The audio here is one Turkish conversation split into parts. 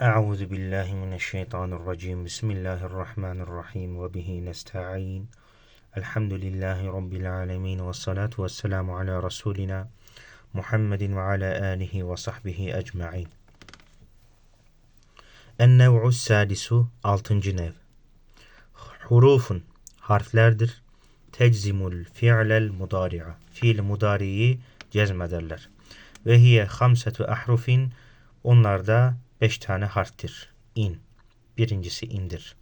أعوذ بالله من الشيطان الرجيم بسم الله الرحمن الرحيم وبه نستعين الحمد لله رب العالمين والصلاة والسلام على رسولنا Muhammedin ve ala alihi ve sahbihi ecma'in. En-nev'u sadisu altıncı nev. Hurufun harflerdir. Teczimul fi'lel mudari'a. Fiil mudariyi cezmederler. Ve hiye hamsetu ahrufin onlarda beş tane harftir. İn. Birincisi indir.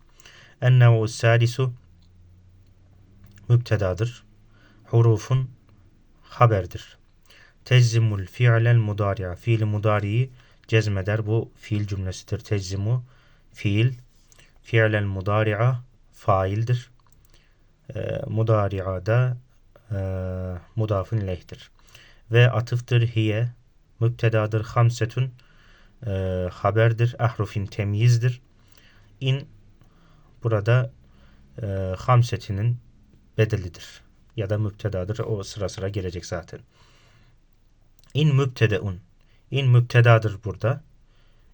En-nev'u sadisu mübtedadır. Hurufun haberdir. Tezzimul fi'lel mudari'a. Fiil mudariyi cezmeder. Bu fiil cümlesidir. Tezzimu fiil. Fi'lel mudari'a faildir. E, mudari'a da e, mudafın lehtir. Ve atıftır hiye. Mübtedadır. Hamsetun e, haberdir. Ahrufin temyizdir. İn burada e, hamsetinin bedelidir. Ya da mübtedadır. O sıra sıra gelecek zaten. İn mübtedeun. İn mübtedadır burada.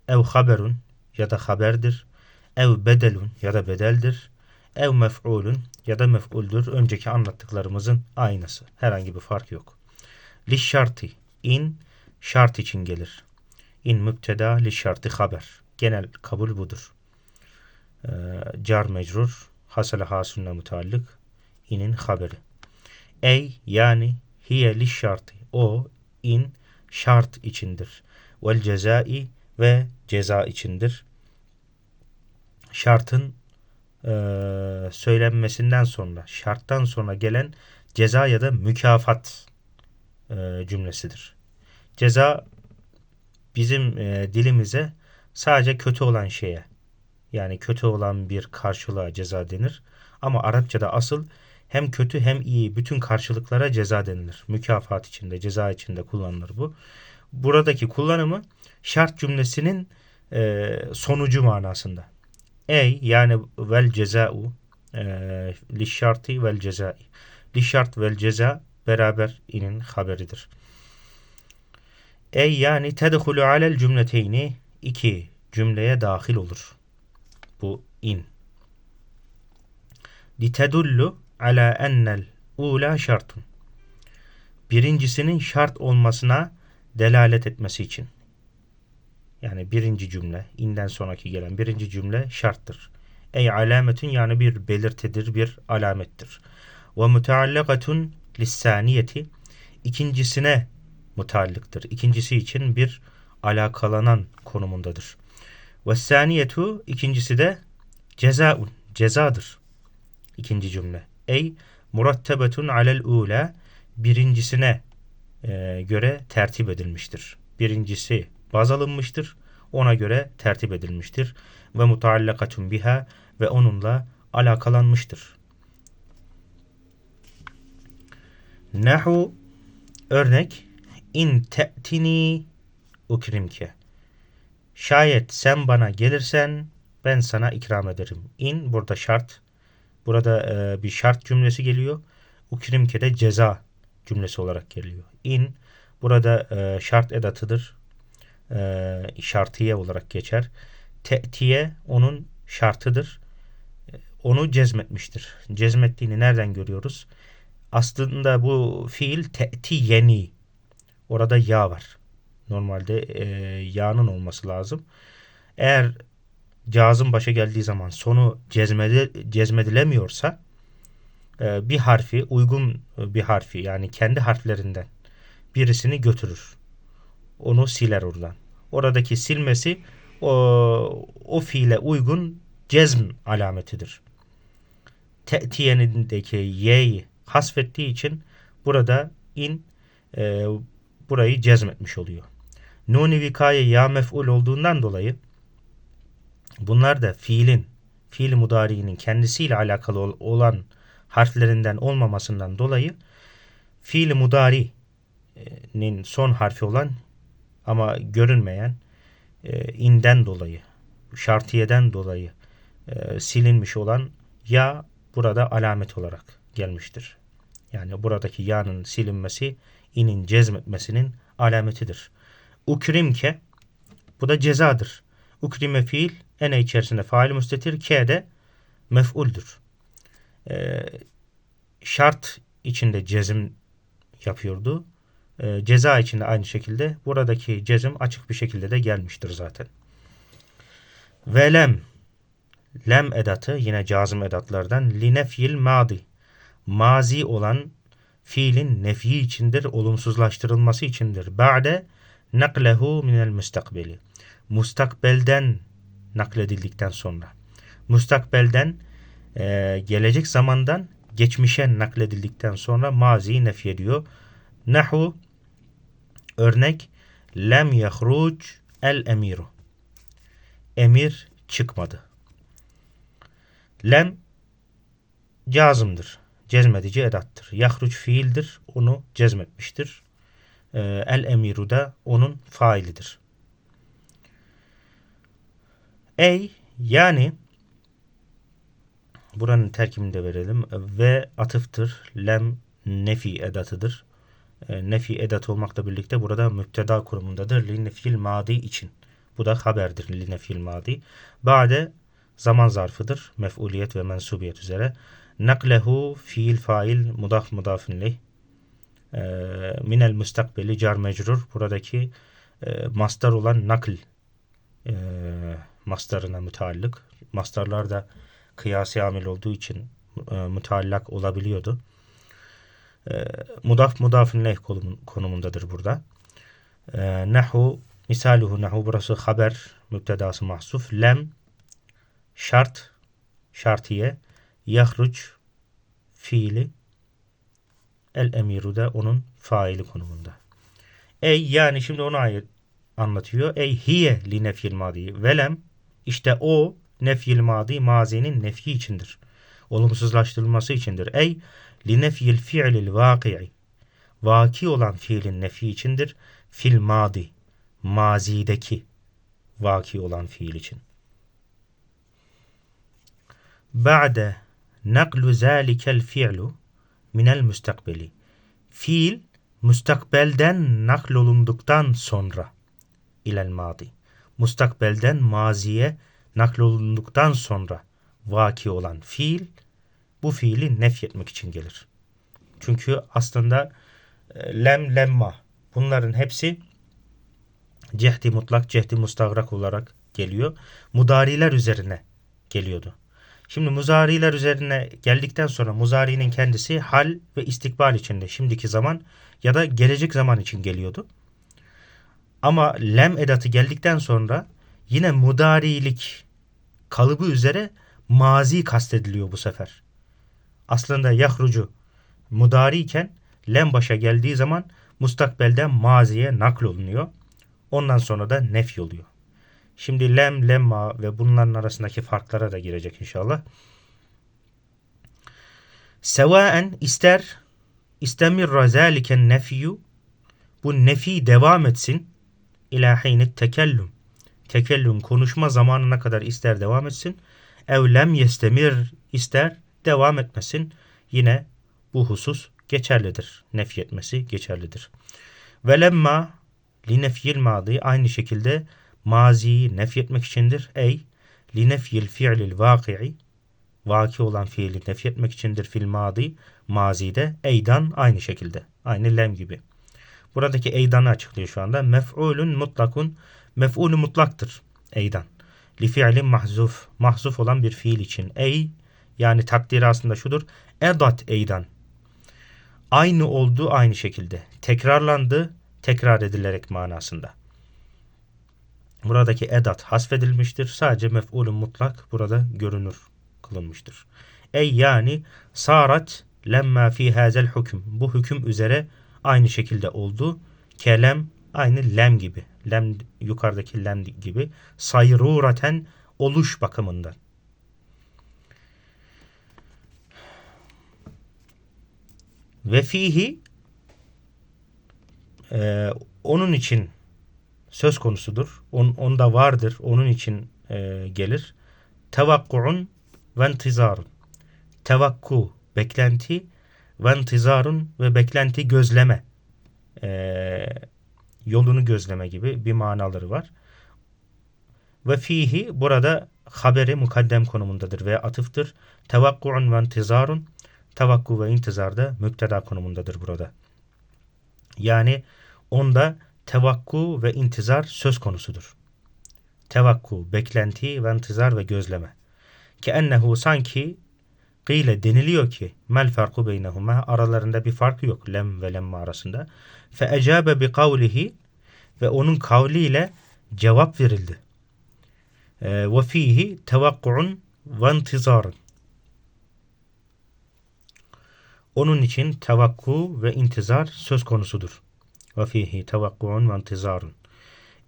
Ev haberun ya da haberdir. Ev bedelun ya da bedeldir. Ev mef'ulun ya da mef'uldür. Önceki anlattıklarımızın aynısı. Herhangi bir fark yok. Li şartı. İn şart için gelir. İn mübteda li şartı haber. Genel kabul budur. Ee, car mecrur. Hasale hasunla mutallık. İnin haberi. Ey yani hiye li şartı. O in şart içindir. Vel cezai ve ceza içindir. Şartın e, söylenmesinden sonra, şarttan sonra gelen ceza ya da mükafat e, cümlesidir. Ceza bizim e, dilimize sadece kötü olan şeye yani kötü olan bir karşılığa ceza denir. Ama Arapçada asıl hem kötü hem iyi bütün karşılıklara ceza denilir. Mükafat içinde, ceza içinde kullanılır bu. Buradaki kullanımı şart cümlesinin e, sonucu manasında. Ey yani vel ceza'u e, li şartı vel cezai. Li şart vel ceza beraber inin haberidir. Ey yani tedhulu alel cümleteyni iki cümleye dahil olur. Bu in. Li tedullu ala ennel ula şartun. Birincisinin şart olmasına delalet etmesi için. Yani birinci cümle, inden sonraki gelen birinci cümle şarttır. Ey alametun yani bir belirtidir, bir alamettir. Ve muteallakatun lissaniyeti ikincisine mutallıktır. İkincisi için bir alakalanan konumundadır. Ve saniyetu ikincisi de cezaun, cezadır. İkinci cümle. Ey murattebetun alel ula birincisine e, göre tertip edilmiştir. Birincisi baz alınmıştır. Ona göre tertip edilmiştir. Ve mutaallakatun biha ve onunla alakalanmıştır. Nahu örnek in te'tini ukrimke. Şayet sen bana gelirsen ben sana ikram ederim. In burada şart Burada e, bir şart cümlesi geliyor. Ukrimke de ceza cümlesi olarak geliyor. In burada e, şart edatıdır. E, şartiye olarak geçer. Te'tiye onun şartıdır. Onu cezmetmiştir. Cezmettiğini nereden görüyoruz? Aslında bu fiil te'tiyeni. Orada ya var. Normalde e, ya'nın olması lazım. Eğer cazın başa geldiği zaman sonu cezmedi, cezmedilemiyorsa e, bir harfi uygun bir harfi yani kendi harflerinden birisini götürür. Onu siler oradan. Oradaki silmesi o, o fiile uygun cezm alametidir. Te'tiyenindeki y'yi hasfettiği için burada in e, burayı cezmetmiş oluyor. Nuni vikaye ya mef'ul olduğundan dolayı Bunlar da fiilin, fiil mudari'nin kendisiyle alakalı olan harflerinden olmamasından dolayı fiil mudari'nin son harfi olan ama görünmeyen e, inden dolayı, şartiyeden dolayı e, silinmiş olan ya burada alamet olarak gelmiştir. Yani buradaki ya'nın silinmesi inin cezmetmesinin alametidir. Ukrimke bu da cezadır. Ukrime fiil ene içerisinde fail müstetir. K de mef'uldür. Ee, şart içinde cezim yapıyordu. Ee, ceza içinde aynı şekilde. Buradaki cezim açık bir şekilde de gelmiştir zaten. Velem lem edatı yine cazım edatlardan linefil madi mazi olan fiilin nefi içindir, olumsuzlaştırılması içindir. Ba'de naklehu minel müstakbeli. Mustakbelden nakledildikten sonra. Mustakbelden e, gelecek zamandan geçmişe nakledildikten sonra maziyi nefi ediyor. Nahu örnek lem yahruc el emiru. Emir çıkmadı. Lem cazımdır. Cezmedici edattır. Yahruc fiildir. Onu cezmetmiştir. Ee, el emiru da onun failidir. Ey yani buranın terkibini de verelim. Ve atıftır. Lem nefi edatıdır. E, nefi edat olmakla birlikte burada müpteda kurumundadır. Li nefil madi için. Bu da haberdir li nefil madi. Ba'de zaman zarfıdır. Mef'uliyet ve mensubiyet üzere. Naklehu fiil fail mudaf mudafin leh. E, minel müstakbeli car mecrur. Buradaki e, mastar olan nakl e, mastarına müteallık. Mastarlar da kıyasi amil olduğu için e, müteallak olabiliyordu. E, mudaf mudafin konumundadır burada. E, nahu misaluhu nahu burası haber müptedası mahsuf. Lem şart şartiye yahruc fiili el emiru da onun faili konumunda. Ey yani şimdi ayet anlatıyor. Ey hiye li nefil madi velem işte o nefil madi mazinin nefi içindir. Olumsuzlaştırılması içindir. Ey li nefil fi'lil vaki'i vaki olan fiilin nefi içindir. Fil madi mazideki vaki olan fiil için. Ba'de naklu zalikel fi'lu minel müstakbeli. Fiil müstakbelden naklolunduktan sonra ilel madi. Mustakbelden maziye naklolunduktan sonra vaki olan fiil bu fiili nefyetmek için gelir. Çünkü aslında e, lem lemma bunların hepsi cehdi mutlak cehdi mustagrak olarak geliyor. Mudariler üzerine geliyordu. Şimdi muzariler üzerine geldikten sonra muzarinin kendisi hal ve istikbal içinde şimdiki zaman ya da gelecek zaman için geliyordu. Ama lem edatı geldikten sonra yine mudarilik kalıbı üzere mazi kastediliyor bu sefer. Aslında yahrucu mudari iken lem başa geldiği zaman mustakbelden maziye naklolunuyor. Ondan sonra da nef oluyor. Şimdi lem, lemma ve bunların arasındaki farklara da girecek inşallah. Sevaen ister istemirra zâliken nefiyyu bu nefi devam etsin ila heynet tekellüm tekellüm konuşma zamanına kadar ister devam etsin ev lem yestemir ister devam etmesin yine bu husus geçerlidir. Nefyetmesi geçerlidir. Ve lemma li nefyil madi aynı şekilde maziyi nefyetmek içindir. Ey li nefyil fi'lil vaki'i vaki olan fiili nefyetmek içindir fil madi mazide eydan aynı şekilde. Aynı lem gibi. Buradaki eydanı açıklıyor şu anda. Mef'ulun mutlakun mef'ulü mutlaktır eydan. Li fi'lin mahzuf mahzuf olan bir fiil için. Ey yani takdiri aslında şudur. Edat eydan. Aynı oldu aynı şekilde. Tekrarlandı tekrar edilerek manasında. Buradaki edat hasfedilmiştir. Sadece mef'ulun mutlak burada görünür kılınmıştır. Ey yani sarat lemma fi hazel hüküm. Bu hüküm üzere aynı şekilde oldu. Kelem aynı lem gibi. Lem yukarıdaki lem gibi. Sayruraten oluş bakımından. Ve fihi e, onun için söz konusudur. On, onda vardır. Onun için e, gelir. Tevakkuun ve intizarun. Tevakku, beklenti ve intizarun ve beklenti gözleme. E, yolunu gözleme gibi bir manaları var. Ve fihi burada haberi mukaddem konumundadır ve atıftır. Tevakku'un ve intizarun. Tevakku ve intizar da mükteda konumundadır burada. Yani onda tevakku ve intizar söz konusudur. Tevakku, beklenti ve intizar ve gözleme. Ki ennehu sanki Kıyle deniliyor ki mel farku beynehuma aralarında bir fark yok lem ve lemme arasında. Fe ecabe bi kavlihi ve onun kavliyle cevap verildi. Ee, ve fihi tevakku'un ve intizarın. Onun için tevakku ve intizar söz konusudur. Ve fihi tevakku'un ve intizarun.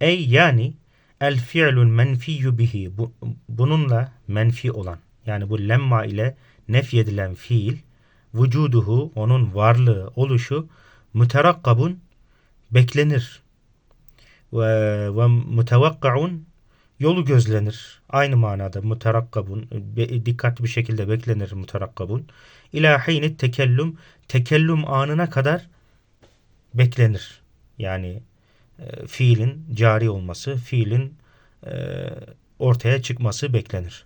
Ey yani el fi'lul menfiyyu bihi bununla menfi olan yani bu lemma ile nefyedilen fiil vücuduhu onun varlığı oluşu müterakkabun beklenir ve, ve mütevakkaun yolu gözlenir. Aynı manada müterakkabun dikkatli bir şekilde beklenir müterakkabun. İlâ hîni tekellüm tekellüm anına kadar beklenir. Yani e, fiilin cari olması, fiilin e, ortaya çıkması beklenir.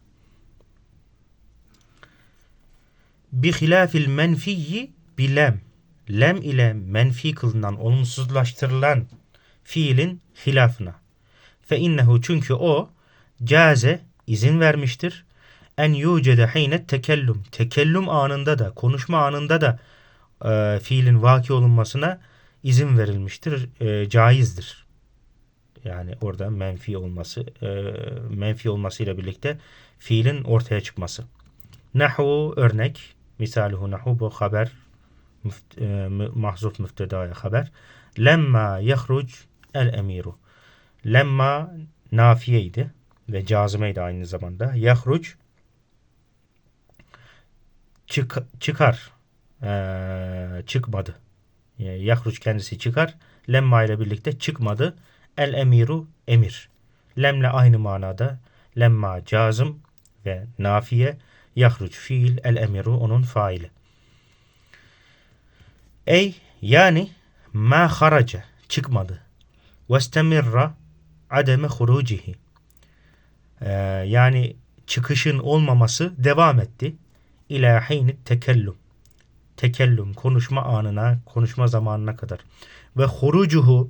Bi hilafil menfiyi bilem. Lem ile menfi kılınan, olumsuzlaştırılan fiilin hilafına. Fe innehu çünkü o caze izin vermiştir. En yucede heynet tekellüm. Tekellüm anında da, konuşma anında da e, fiilin vaki olunmasına izin verilmiştir. E, caizdir. Yani orada menfi olması, e, menfi olmasıyla birlikte fiilin ortaya çıkması. Nahu örnek Misaluhu nahu bu haber müft, e, mahzuf müftedaya haber. Lemma yahruc el emiru. Lemma nafiyeydi ve cazimeydi aynı zamanda. Yahruc çık, çıkar ee, çıkmadı. Yani yahruc kendisi çıkar. Lemma ile birlikte çıkmadı. El emiru emir. Lemle aynı manada. Lemma cazım ve nafiye Yahruç fiil el emiru onun faili. Ey yani ma haraca çıkmadı. Vestemirra ademe hurucihi. Ee, yani çıkışın olmaması devam etti. İlâ heyni tekellüm. Tekellüm konuşma anına, konuşma zamanına kadar. Ve hurucuhu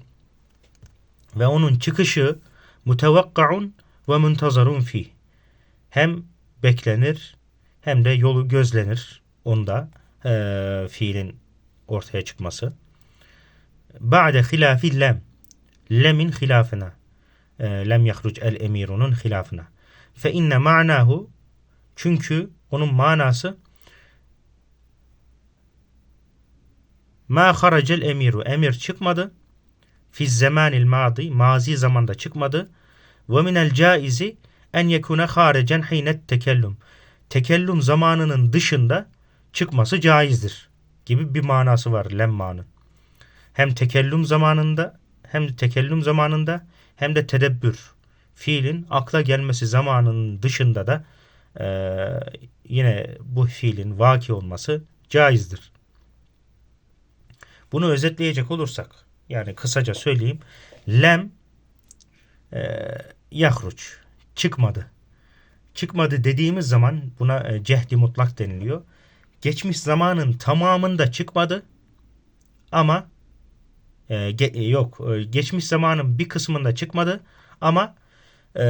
ve onun çıkışı mutevakkaun ve muntazarun fi. Hem beklenir hem de yolu gözlenir onda e, fiilin ortaya çıkması. Ba'de hilafi lem. Lemin hilafına. E, lem yahruc el emirunun hilafına. Fe inne ma'nahu çünkü onun manası ma haracel emiru. Emir çıkmadı. Fi zamanil madi. Mazi zamanda çıkmadı. Ve minel caizi en yekune haricen hinet tekellüm tekellüm zamanının dışında çıkması caizdir gibi bir manası var lemmanın. Hem tekellüm zamanında hem de tekellüm zamanında hem de tedebbür fiilin akla gelmesi zamanının dışında da e, yine bu fiilin vaki olması caizdir. Bunu özetleyecek olursak yani kısaca söyleyeyim. Lem e, yahruç çıkmadı çıkmadı dediğimiz zaman buna e, cehdi mutlak deniliyor. Geçmiş zamanın tamamında çıkmadı ama e, ge, e, yok e, geçmiş zamanın bir kısmında çıkmadı ama e,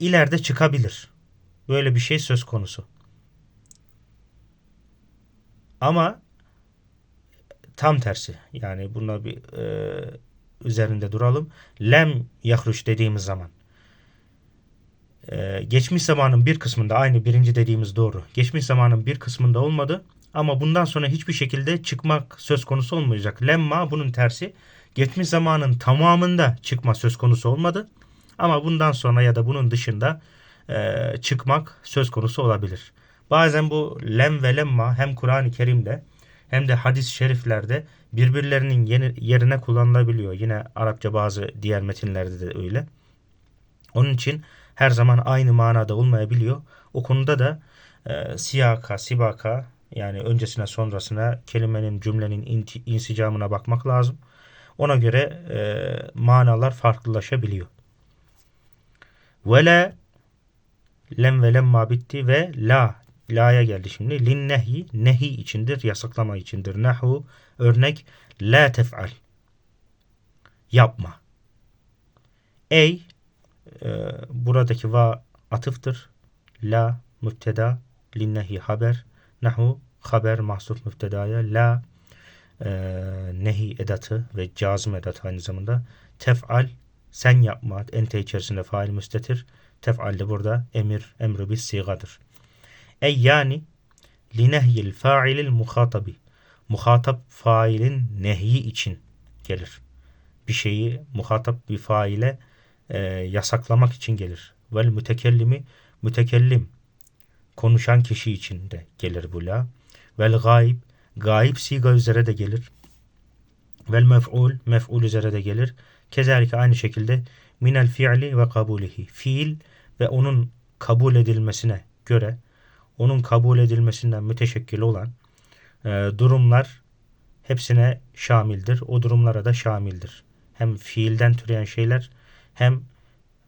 ileride çıkabilir. Böyle bir şey söz konusu. Ama tam tersi yani buna bir e, üzerinde duralım. Lem yahruş dediğimiz zaman ee, geçmiş zamanın bir kısmında aynı birinci dediğimiz doğru. Geçmiş zamanın bir kısmında olmadı ama bundan sonra hiçbir şekilde çıkmak söz konusu olmayacak. Lemma bunun tersi. Geçmiş zamanın tamamında çıkma söz konusu olmadı ama bundan sonra ya da bunun dışında e, çıkmak söz konusu olabilir. Bazen bu lem ve lemma hem Kur'an-ı Kerim'de hem de hadis-i şeriflerde birbirlerinin yerine kullanılabiliyor. Yine Arapça bazı diğer metinlerde de öyle. Onun için her zaman aynı manada olmayabiliyor. O konuda da e, siyaka, sibaka yani öncesine sonrasına kelimenin cümlenin insicamına bakmak lazım. Ona göre e, manalar farklılaşabiliyor. Ve la lem ve lemma bitti ve la la'ya geldi şimdi. Lin nehi nehi içindir, yasaklama içindir. Nahu örnek la tef'al yapma. Ey e, buradaki va atıftır. La müpteda linnehi haber. Nahu haber mahsuf müptedaya. La e, nehi edatı ve cazım edatı aynı zamanda. Tef'al sen yapma. Ente içerisinde fail müstetir. Tef'al de burada emir, emri bir sigadır. Ey yani linehyil fa'ilil muhatabi. Muhatap failin nehyi için gelir. Bir şeyi muhatap bir faile e, yasaklamak için gelir. Vel mütekellimi mütekellim konuşan kişi için de gelir bu la. Vel gaib gaib siga üzere de gelir. Vel mef'ul mef'ul üzere de gelir. Kezalike aynı şekilde minel fi'li ve kabulihi. Fiil ve onun kabul edilmesine göre onun kabul edilmesinden müteşekkil olan e, durumlar hepsine şamildir. O durumlara da şamildir. Hem fiilden türeyen şeyler hem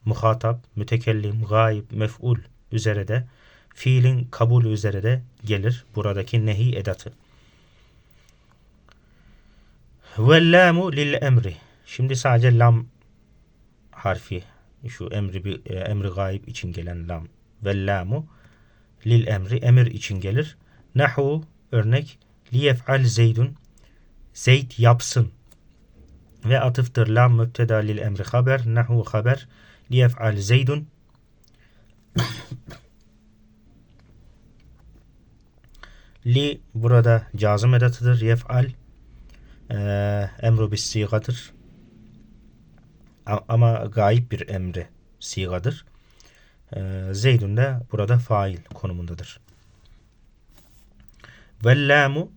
muhatap, mütekellim, gaib, mef'ul üzere de fiilin kabul üzere de gelir buradaki nehi edatı. Ve lamu lil emri. Şimdi sadece lam harfi şu emri bir e, emri gaib için gelen lam ve lamu lil emri emir için gelir. Nahu örnek liyef'al zeydun Zeyd yapsın. Ve atıftır lam müpteda lil emri haber nahu haber liyef'al zeydun. Li burada cazım edatıdır yef'al e, emru bis sigadır. Ama gayip bir emri sigadır Zeydun da burada fail konumundadır ve lamu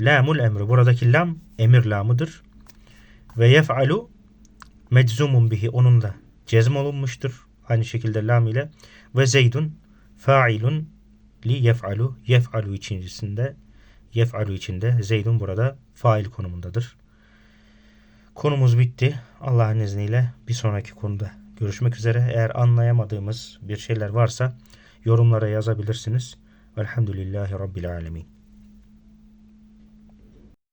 lamul emri buradaki lam emir lamıdır ve yef'alu meczumun bihi onun da cezm olunmuştur. Aynı şekilde lam ile ve zeydun failun li yef'alu yef'alu içincisinde yef'alu içinde zeydun burada fail konumundadır. Konumuz bitti. Allah'ın izniyle bir sonraki konuda görüşmek üzere. Eğer anlayamadığımız bir şeyler varsa yorumlara yazabilirsiniz. Velhamdülillahi Rabbil Alemin.